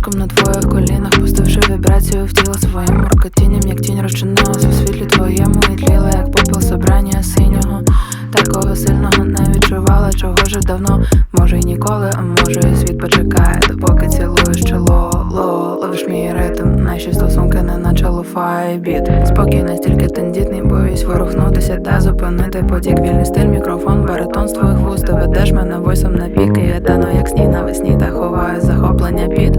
Притримуюсь на твоїх колінах, пустивши вібрацію в тіло своїм муркотінням, як тінь розчинилася в світлі твоєму і тліла, як попіл собрання синього. Такого сильного не відчувала, чого вже давно, може й ніколи, а може і світ почекає, допоки цілуєш чоло, ло, ловиш мій ритм, наші стосунки не наче лофай біт. Спокій настільки тендітний, боюсь ворухнутися та зупинити потік, вільний стиль, мікрофон, баритон з твоїх вуст, ти ведеш мене войсом на пік, я тану, як сніг навесні, та ховаю захоплення під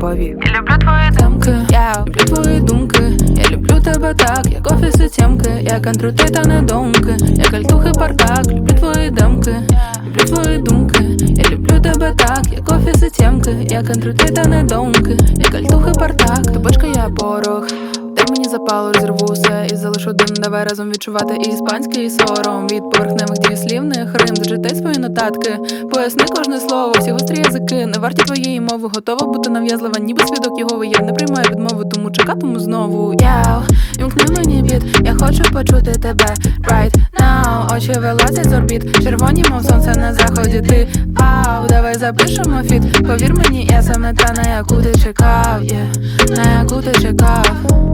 повік. Я люблю твої демки, я люблю твої думки, я люблю тебе так, як офіси тємки, як антрути та недомки, як альтухи паркак люблю твої демки, люблю твої думки, я люблю тебе так, як офіси тємки, як антрути та недомки, як альтухи партак, тобочка я порох. Мені запалу, розірву все і залишу дим, давай разом відчувати і іспанський і сором від поверхневих дієслівних рим. Зачитай свої нотатки, поясни кожне слово, всі гострі язики, не варті твоєї мови, готова бути нав'язлива, ніби свідок його я не приймаю відмови, тому чекатиму знову. Яу, імкни мені біт, я хочу почути тебе right now Очі вилазять з орбіт, червоні, мов сонце на заході. Ти вау, давай запишемо фіт. Повір мені, я саме та на яку ти чекав, yeah, на яку ти чекав.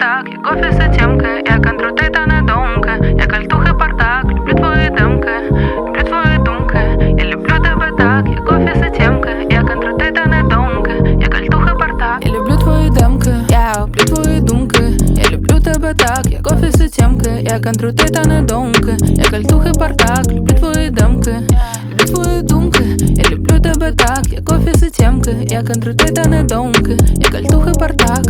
Так, як офіси тємки, як антрути та недомки, як альтухи партак. Люблю твої думки, люблю твої думки. Я люблю тебе так, як офіси тємки, як антрути та недомки, як альтухи партак. Я люблю твої демки, я люблю твої думки. Я люблю тебе так, як офіси тємки, як антрути та недомки, як альтухи партак. Люблю твої демки, люблю твої думки. Я люблю тебе так, як офіси тємки, як антрути та недомки, як альтухи партак.